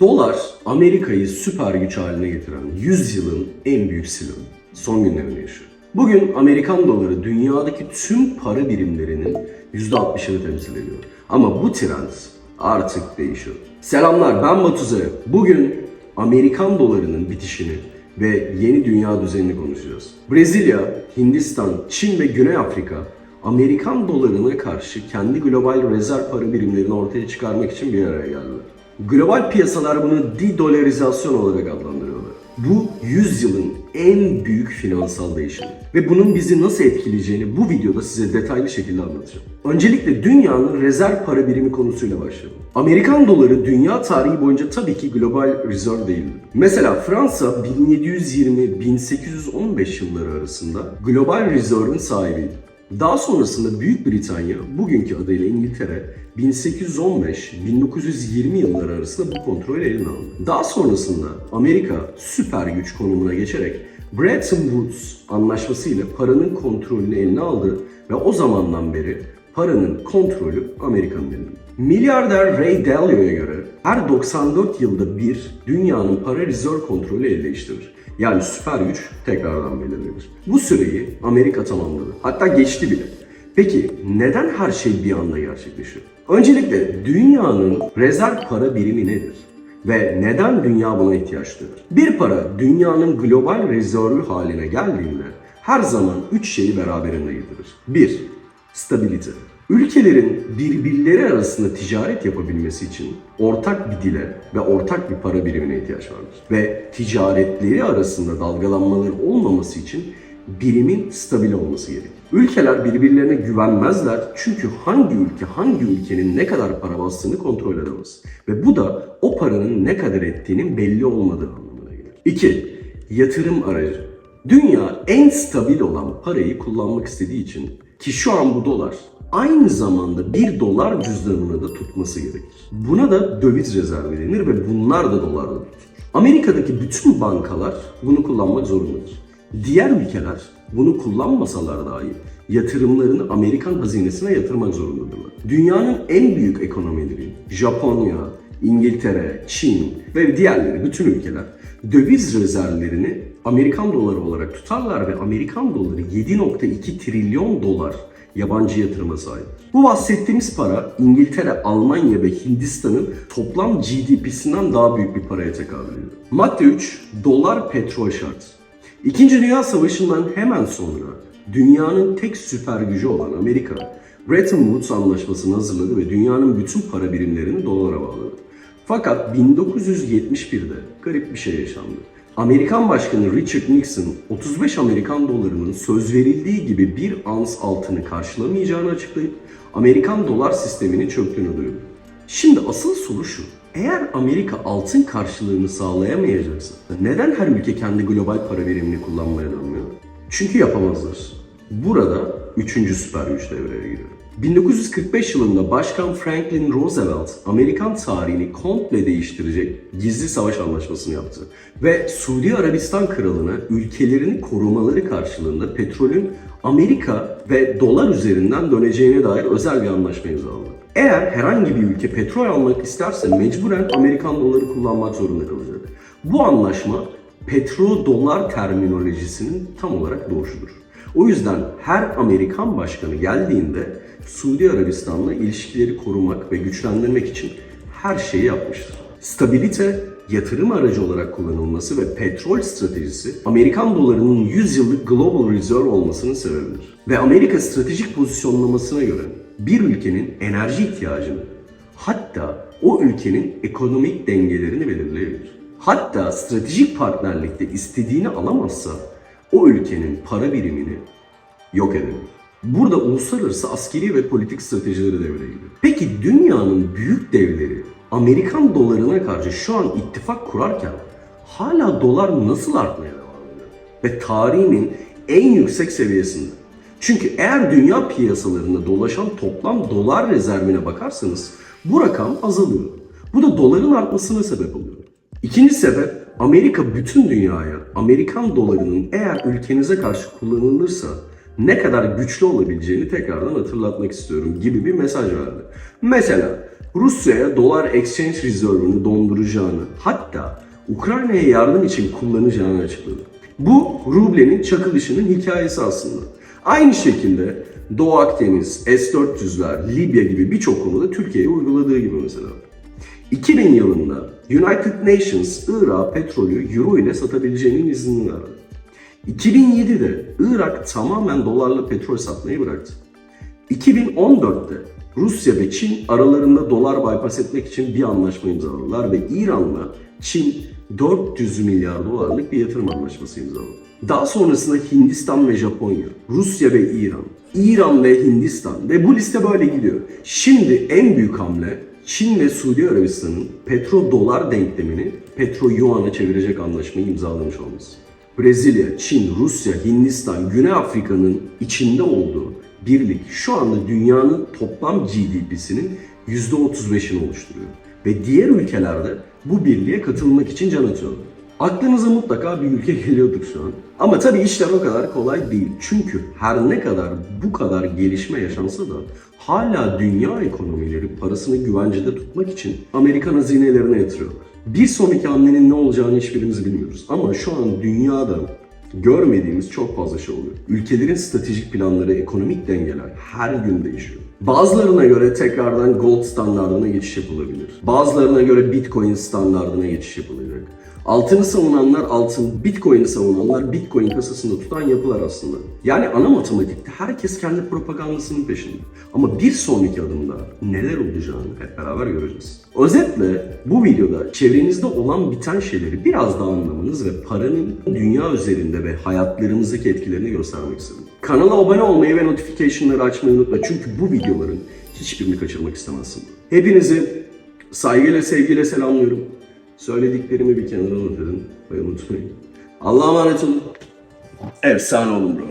Dolar Amerika'yı süper güç haline getiren 100 yılın en büyük silahı. Son günlerini yaşıyor. Bugün Amerikan doları dünyadaki tüm para birimlerinin %60'ını temsil ediyor. Ama bu trend artık değişiyor. Selamlar ben Batuze. Bugün Amerikan dolarının bitişini ve yeni dünya düzenini konuşacağız. Brezilya, Hindistan, Çin ve Güney Afrika Amerikan dolarına karşı kendi global rezerv para birimlerini ortaya çıkarmak için bir araya geldiler. Global piyasalar bunu de-dolarizasyon olarak adlandırıyorlar. Bu 100 yılın en büyük finansal değişimi. Ve bunun bizi nasıl etkileyeceğini bu videoda size detaylı şekilde anlatacağım. Öncelikle dünyanın rezerv para birimi konusuyla başlayalım. Amerikan doları dünya tarihi boyunca tabii ki global rezerv değildi. Mesela Fransa 1720-1815 yılları arasında global rezervin sahibiydi. Daha sonrasında Büyük Britanya, bugünkü adıyla İngiltere, 1815-1920 yılları arasında bu kontrolü eline aldı. Daha sonrasında Amerika süper güç konumuna geçerek Bretton Woods anlaşması ile paranın kontrolünü eline aldı ve o zamandan beri paranın kontrolü Amerika'nın elinde. Milyarder Ray Dalio'ya göre her 94 yılda bir dünyanın para rezerv kontrolü el değiştirir. Yani süper güç tekrardan belirlenir. Bu süreyi Amerika tamamladı. Hatta geçti bile. Peki neden her şey bir anda gerçekleşiyor? Öncelikle dünyanın rezerv para birimi nedir? Ve neden dünya buna ihtiyaç duyar? Bir para dünyanın global rezervü haline geldiğinde her zaman üç şeyi beraberinde getirir. 1. Stabilite. Ülkelerin birbirleri arasında ticaret yapabilmesi için ortak bir dile ve ortak bir para birimine ihtiyaç vardır. Ve ticaretleri arasında dalgalanmaların olmaması için birimin stabil olması gerekir. Ülkeler birbirlerine güvenmezler çünkü hangi ülke hangi ülkenin ne kadar para bastığını kontrol edemez. Ve bu da o paranın ne kadar ettiğinin belli olmadığı anlamına gelir. 2. Yatırım aracı. Dünya en stabil olan parayı kullanmak istediği için ki şu an bu dolar aynı zamanda bir dolar cüzdanını da tutması gerekir. Buna da döviz rezervi denir ve bunlar da dolarda tutulur. Amerika'daki bütün bankalar bunu kullanmak zorundadır. Diğer ülkeler bunu kullanmasalar dahi yatırımlarını Amerikan hazinesine yatırmak zorundadırlar. Dünyanın en büyük ekonomileri Japonya, İngiltere, Çin ve diğerleri bütün ülkeler döviz rezervlerini Amerikan doları olarak tutarlar ve Amerikan doları 7.2 trilyon dolar yabancı yatırıma sahip. Bu bahsettiğimiz para İngiltere, Almanya ve Hindistan'ın toplam GDP'sinden daha büyük bir paraya tekabül ediyor. Madde 3. Dolar petrol şart. İkinci Dünya Savaşı'ndan hemen sonra dünyanın tek süper gücü olan Amerika, Bretton Woods anlaşmasını hazırladı ve dünyanın bütün para birimlerini dolara bağladı. Fakat 1971'de garip bir şey yaşandı. Amerikan Başkanı Richard Nixon 35 Amerikan dolarının söz verildiği gibi bir ans altını karşılamayacağını açıklayıp Amerikan dolar sisteminin çöktüğünü duyurdu. Şimdi asıl soru şu. Eğer Amerika altın karşılığını sağlayamayacaksa neden her ülke kendi global para birimini kullanmaya dönmüyor? Çünkü yapamazlar. Burada üçüncü süper güç devreye giriyor. 1945 yılında Başkan Franklin Roosevelt Amerikan tarihini komple değiştirecek gizli savaş anlaşmasını yaptı. Ve Suudi Arabistan Kralı'na ülkelerini korumaları karşılığında petrolün Amerika ve dolar üzerinden döneceğine dair özel bir anlaşma imzaladı. Eğer herhangi bir ülke petrol almak isterse mecburen Amerikan doları kullanmak zorunda kalacak. Bu anlaşma petro-dolar terminolojisinin tam olarak doğuşudur. O yüzden her Amerikan başkanı geldiğinde Suudi Arabistan'la ilişkileri korumak ve güçlendirmek için her şeyi yapmıştır. Stabilite, yatırım aracı olarak kullanılması ve petrol stratejisi Amerikan dolarının 100 yıllık global reserve olmasının sebebidir. Ve Amerika stratejik pozisyonlamasına göre bir ülkenin enerji ihtiyacını hatta o ülkenin ekonomik dengelerini belirleyebilir. Hatta stratejik partnerlikte istediğini alamazsa o ülkenin para birimini yok edebilir. Burada uluslararası askeri ve politik stratejileri devreye giriyor. Peki dünyanın büyük devleri Amerikan dolarına karşı şu an ittifak kurarken hala dolar nasıl artmaya devam ediyor? Ve tarihinin en yüksek seviyesinde. Çünkü eğer dünya piyasalarında dolaşan toplam dolar rezervine bakarsanız bu rakam azalıyor. Bu da doların artmasına sebep oluyor. İkinci sebep Amerika bütün dünyaya Amerikan dolarının eğer ülkenize karşı kullanılırsa ne kadar güçlü olabileceğini tekrardan hatırlatmak istiyorum gibi bir mesaj verdi. Mesela Rusya'ya dolar exchange reserve'ını donduracağını hatta Ukrayna'ya yardım için kullanacağını açıkladı. Bu rublenin çakılışının hikayesi aslında. Aynı şekilde Doğu Akdeniz, S-400'ler, Libya gibi birçok konuda Türkiye'ye uyguladığı gibi mesela. 2000 yılında United Nations Irak'a petrolü euro ile satabileceğinin iznini verdi. 2007'de Irak tamamen dolarla petrol satmayı bıraktı. 2014'te Rusya ve Çin aralarında dolar bypass etmek için bir anlaşma imzaladılar ve İran'la Çin 400 milyar dolarlık bir yatırım anlaşması imzaladı. Daha sonrasında Hindistan ve Japonya, Rusya ve İran, İran ve Hindistan ve bu liste böyle gidiyor. Şimdi en büyük hamle Çin ve Suudi Arabistan'ın petro dolar denklemini petro yuan'a çevirecek anlaşmayı imzalamış olması. Brezilya, Çin, Rusya, Hindistan, Güney Afrika'nın içinde olduğu birlik şu anda dünyanın toplam GDP'sinin %35'ini oluşturuyor. Ve diğer ülkelerde bu birliğe katılmak için can atıyorlar. Aklınıza mutlaka bir ülke geliyordur şu an. Ama tabii işler o kadar kolay değil. Çünkü her ne kadar bu kadar gelişme yaşansa da hala dünya ekonomileri parasını güvencede tutmak için Amerikan hazinelerine yatırıyorlar. Bir sonraki hamlenin ne olacağını hiçbirimiz bilmiyoruz. Ama şu an dünyada görmediğimiz çok fazla şey oluyor. Ülkelerin stratejik planları, ekonomik dengeler her gün değişiyor. Bazılarına göre tekrardan gold standartına geçiş yapılabilir. Bazılarına göre bitcoin standartına geçiş yapılacak. Altını savunanlar altın, bitcoin'i savunanlar bitcoin kasasında tutan yapılar aslında. Yani ana matematikte herkes kendi propagandasının peşinde. Ama bir sonraki adımda neler olacağını hep beraber göreceğiz. Özetle bu videoda çevrenizde olan biten şeyleri biraz daha anlamanız ve paranın dünya üzerinde ve hayatlarımızdaki etkilerini göstermek istedim. Kanala abone olmayı ve notification'ları açmayı unutma çünkü bu videoların hiçbirini kaçırmak istemezsin. Hepinizi saygıyla sevgiyle selamlıyorum. Söylediklerimi bir kenara edin ve unutmayın. Allah'a emanet olun. Efsane olun bro.